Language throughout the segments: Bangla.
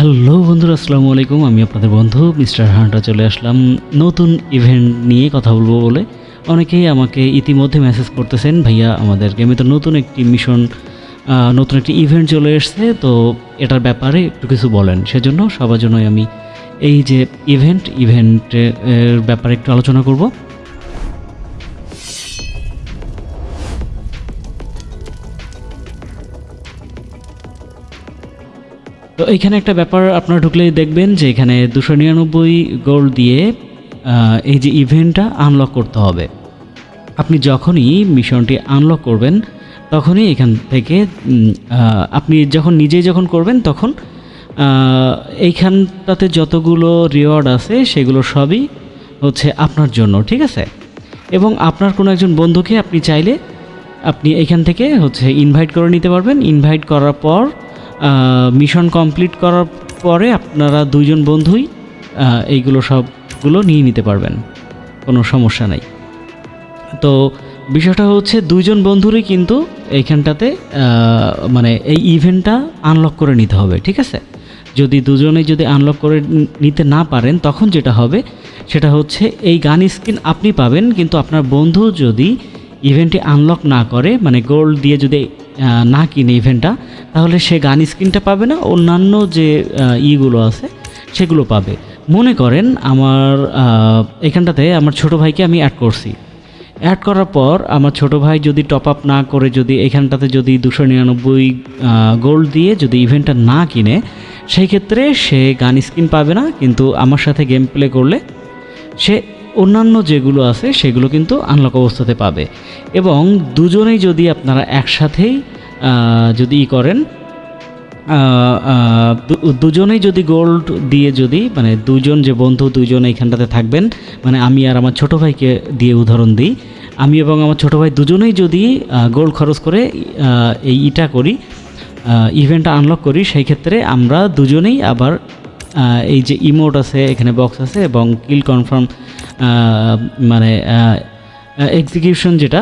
হ্যালো বন্ধুরা, আসসালামু আলাইকুম। আমি আপনাদের বন্ধু মিস্টার হান্টা চলে আসলাম। নতুন ইভেন্ট নিয়ে কথা বলব বলে। অনেকেই আমাকে ইতিমধ্যে মেসেজ করতেছেন, ভাইয়া, আমাদের গেমে তো নতুন একটি মিশন নতুন একটি ইভেন্ট চলে এসছে। তো এটার ব্যাপারে একটু কিছু বলেন। সেজন্য সবার জন্যই আমি এই যে ইভেন্ট ইভেন্টের ব্যাপারে একটু আলোচনা করব। তো এখানে একটা ব্যাপার আপনারা ঢুকলেই দেখবেন যে এখানে দুশো নিরানব্বই গোল দিয়ে এই যে ইভেন্টটা আনলক করতে হবে। আপনি যখনই মিশনটি আনলক করবেন, তখনই এখান থেকে আপনি যখন নিজেই যখন করবেন, তখন এইখানটাতে যতগুলো রিওয়ার্ড আছে, সেগুলো সবই হচ্ছে আপনার জন্য, ঠিক আছে? এবং আপনার কোনো একজন বন্ধুকে আপনি চাইলে আপনি এখান থেকে হচ্ছে ইনভাইট করে নিতে পারবেন। ইনভাইট করার পর মিশন কমপ্লিট করার পরে আপনারা দুইজন বন্ধুই এইগুলো সবগুলো নিয়ে নিতে পারবেন। কোনো সমস্যা নাই। তো বিষয়টা হচ্ছে দুইজন বন্ধুরই কিন্তু এইখানটাতে মানে এই ইভেন্টটা আনলক করে নিতে হবে, ঠিক আছে? যদি দুজনেই যদি আনলক করে নিতে না পারেন, তখন যেটা হবে, সেটা হচ্ছে এই গান স্কিন আপনি পাবেন, কিন্তু আপনার বন্ধু যদি ইভেন্টটি আনলক না করে মানে গোল্ড দিয়ে যদি না কিনে ইভেন্টটা তাহলে সে গান স্ক্রিনটা পাবে না, অন্যান্য যে ইগুলো আছে, সেগুলো পাবে। মনে করেন আমার এখানটাতে আমার ছোট ভাইকে আমি অ্যাড করছি। অ্যাড করার পর আমার ছোট ভাই যদি টপ আপ না করে, যদি এখানটাতে যদি দুশো নিরানব্বই গোল্ড দিয়ে যদি ইভেন্টটা না কিনে, সেই ক্ষেত্রে সে গান স্কিন পাবে না, কিন্তু আমার সাথে গেম প্লে করলে সে অন্যান্য যেগুলো আছে সেগুলো কিন্তু আনলক অবস্থাতে পাবে। এবং দুজনেই যদি আপনারা একসাথেই যদি ই করেন দুজনেই যদি গোল্ড দিয়ে যদি মানে দুজন যে বন্ধু দুজন এইখানটাতে থাকবেন মানে আমি আর আমার ছোট ভাইকে দিয়ে উদাহরণ দিই। আমি এবং আমার ছোট ভাই দুজনেই যদি গোল্ড খরচ করে এই ইটা করি ইভেন্টটা আনলক করি, সেই ক্ষেত্রে আমরা দুজনেই আবার এই যে ইমোট আছে, এখানে বক্স আছে এবং কিল কনফার্ম মানে এক্সিকিউশন যেটা,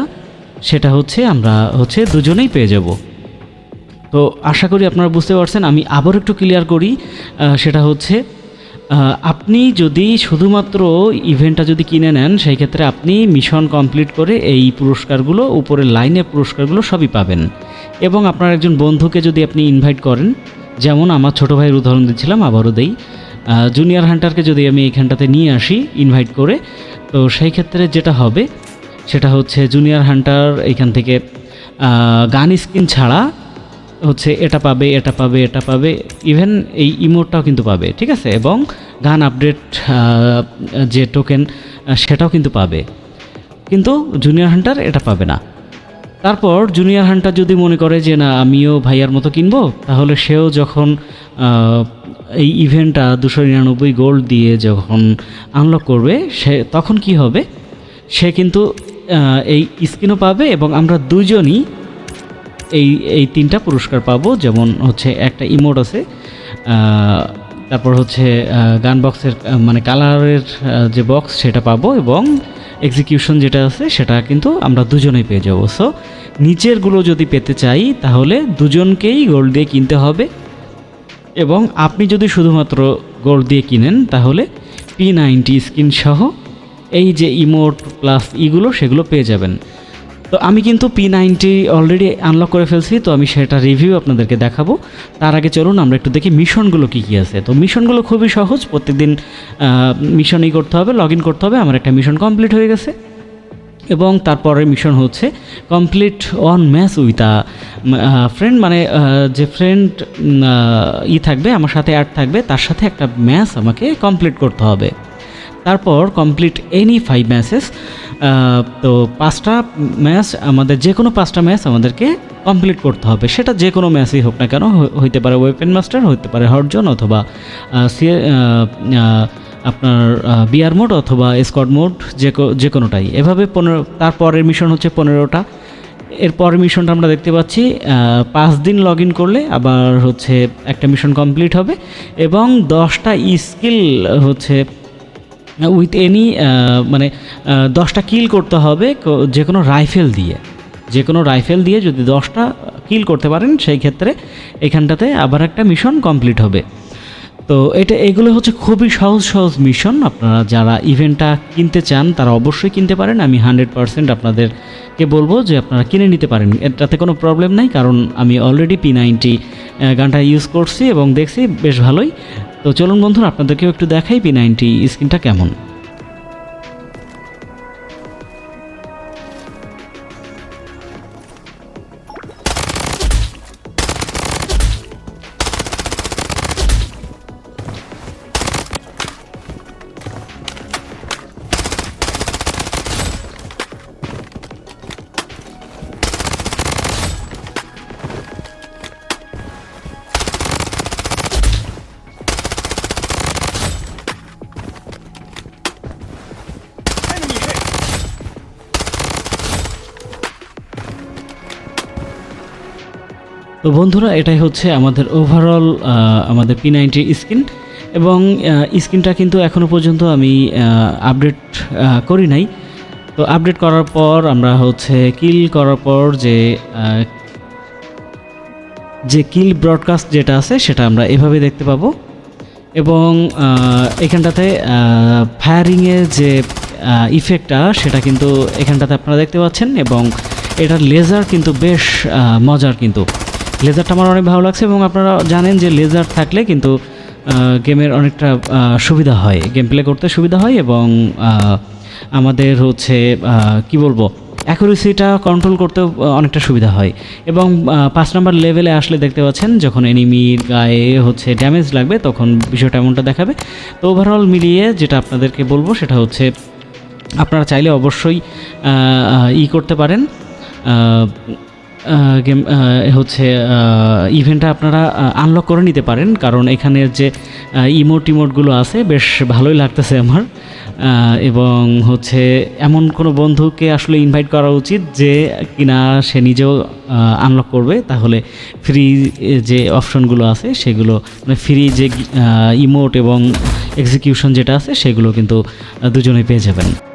সেটা হচ্ছে আমরা হচ্ছে দুজনেই পেয়ে যাব। তো আশা করি আপনারা বুঝতে পারছেন, আমি আবার একটু ক্লিয়ার করি সেটা হচ্ছে আপনি যদি শুধুমাত্র ইভেন্টটা যদি কিনে নেন, সেই ক্ষেত্রে আপনি মিশন কমপ্লিট করে এই পুরস্কারগুলো, উপরের লাইনের পুরস্কারগুলো সবই পাবেন। এবং আপনার একজন বন্ধুকে যদি আপনি ইনভাইট করেন যেমন আমার ছোটো ভাইয়ের উদাহরণ দিচ্ছিলাম, আবারও দেই। জুনিয়র হান্টারকে যদি আমি এইখানটাতে নিয়ে আসি ইনভাইট করে, তো সেই ক্ষেত্রে যেটা হবে, সেটা হচ্ছে জুনিয়র হান্টার এইখান থেকে গান স্কিন ছাড়া হচ্ছে এটা পাবে এটা পাবে এটা পাবে ইভেন এই ইমোটটাও কিন্তু পাবে, ঠিক আছে? এবং গান আপডেট যে টোকেন সেটাও কিন্তু পাবে। কিন্তু জুনিয়র হান্টার এটা পাবে না। তারপর জুনিয়র হান্টার যদি মনে করে যে না, আমিও ভাইয়ার মতো কিনবো, তাহলে সেও যখন এই ইভেন্টটা দুশো নিরানব্বই গোল্ড দিয়ে যখন আনলক করবে, সে, তখন কি হবে? সে কিন্তু এই স্কিনও পাবে এবং আমরা দুজনই এই এই তিনটা পুরস্কার পাবো। যেমন হচ্ছে একটা ইমোট আছে তারপর হচ্ছে গান বক্সের মানে কালারের যে বক্স সেটা পাবো এবং এক্সিকিউশন যেটা আছে, সেটা কিন্তু আমরা দুজনেই পেয়ে যাব। সো নিচেরগুলো যদি পেতে চাই, তাহলে দুজনকেই গোল্ড দিয়ে কিনতে হবে। এবং আপনি যদি শুধুমাত্র গোল্ড দিয়ে কিনেন, তাহলে পি নাইনটি স্কিন সহ এই যে ইমোট প্লাস ইগুলো সেগুলো পেয়ে যাবেন। তো আমি কিন্তু পি নাইনটি অলরেডি আনলক করে ফেলছি, তো আমি সেটা রিভিউ আপনাদেরকে দেখাবো। তার আগে চলুন, আমরা একটু দেখি মিশনগুলো কী কী আছে। তো মিশনগুলো খুবই সহজ, প্রত্যেকদিন মিশনই করতে হবে লগ ইন করতে হবে, আমার একটা মিশন কমপ্লিট হয়ে গেছে। এবং তারপরের মিশন হচ্ছে complete on match with a friend মানে যে ফ্রেন্ড ই থাকবে, আমার সাথে অ্যাড থাকবে, তার সাথে একটা ম্যাচ আমাকে কমপ্লিট করতে হবে। তারপর কমপ্লিট এনি ফাইভ ম্যাচেস তো পাঁচটা ম্যাচ আমাদের যে কোনো পাঁচটা ম্যাচ আমাদেরকে কমপ্লিট করতে হবে। সেটা যে কোনো ম্যাচই হোক না কেন হইতে পারে ওয়েপেন মাস্টার হইতে পারে হরজন অথবা আপনার বিয়ার মোড অথবা স্কট মোড যে যে কোনোটাই। এভাবে পনেরো, তারপরের মিশন হচ্ছে পনেরোটা। এর পরের মিশনটা আমরা দেখতে পাচ্ছি পাঁচ দিন লগ ইন করলে আবার হচ্ছে একটা মিশন কমপ্লিট হবে এবং দশটা স্কিল হচ্ছে উইথ এনি মানে দশটা কিল করতে হবে যে কোনো রাইফেল দিয়ে। যে কোনো রাইফেল দিয়ে যদি দশটা কিল করতে পারেন, সেই ক্ষেত্রে এখানটাতে আবার একটা মিশন কমপ্লিট হবে। তো এটা, এগুলো হচ্ছে খুবই সহজ সহজ মিশন আপনারা যারা ইভেন্টটা কিনতে চান, তারা অবশ্যই কিনতে পারেন। আমি হান্ড্রেড পারসেন্ট আপনাদেরকে বলব যে আপনারা কিনে নিতে পারেন। এটাতে কোনো প্রবলেম নাই, কারণ আমি অলরেডি পি নাইনটি গানটা ইউজ করছি এবং দেখছি, বেশ ভালোই। তো চলুন বন্ধুরা, আপনাদেরকেও একটু দেখাই পি নাইনটি স্ক্রিনটা কেমন। তো বন্ধুরা, এটাই হচ্ছে আমাদের ওভারঅল আমাদের পি নাইনটির স্ক্রিন এবং স্ক্রিনটা কিন্তু এখনও পর্যন্ত আমি আপডেট করি নাই। তো আপডেট করার পর আমরা হচ্ছে কিল করার পর যে যে কিল ব্রডকাস্ট যেটা আছে সেটা আমরা এভাবে দেখতে পাবো। এবং এখানটাতে ফায়ারিংয়ের যে ইফেক্টটা সেটা কিন্তু এখানটাতে আপনারা দেখতে পাচ্ছেন এবং এটার লেজার কিন্তু বেশ মজার কিন্তু। লেজারটা আমার অনেক ভালো লাগছে এবং আপনারা জানেন যে লেজার থাকলে কিন্তু গেমের অনেকটা সুবিধা হয়। গেম প্লে করতে সুবিধা হয় এবং আমাদের হচ্ছে কি বলব অ্যাকুরেসিটা কন্ট্রোল করতেও আহ, অনেকটা সুবিধা হয়। এবং পাঁচ নাম্বার লেভেলে আসলে দেখতে পাচ্ছেন যখন এনিমির গায়ে হচ্ছে ড্যামেজ লাগবে তখন বিষয়টা এমনটা দেখাবে। তো ওভারঅল মিলিয়ে যেটা আপনাদেরকে বলব সেটা হচ্ছে আপনারা চাইলে অবশ্যই ই করতে পারেন। গেম হচ্ছে ইভেন্টটা আপনারা আনলক করে নিতে পারেন। কারণ এখানের যে ইমোট টিমোটগুলো আছে বেশ ভালোই লাগতেছে আমার। এবং হচ্ছে এমন কোনো বন্ধুকে আসলে ইনভাইট করা উচিত যে কিনা সে নিজেও আনলক করবে। তাহলে ফ্রি যে অপশনগুলো আছে সেগুলো মানে ফ্রি যে ইমোট এবং এক্সিকিউশন যেটা আছে সেগুলো কিন্তু আহ, দুজনেই পেয়ে যাবেন।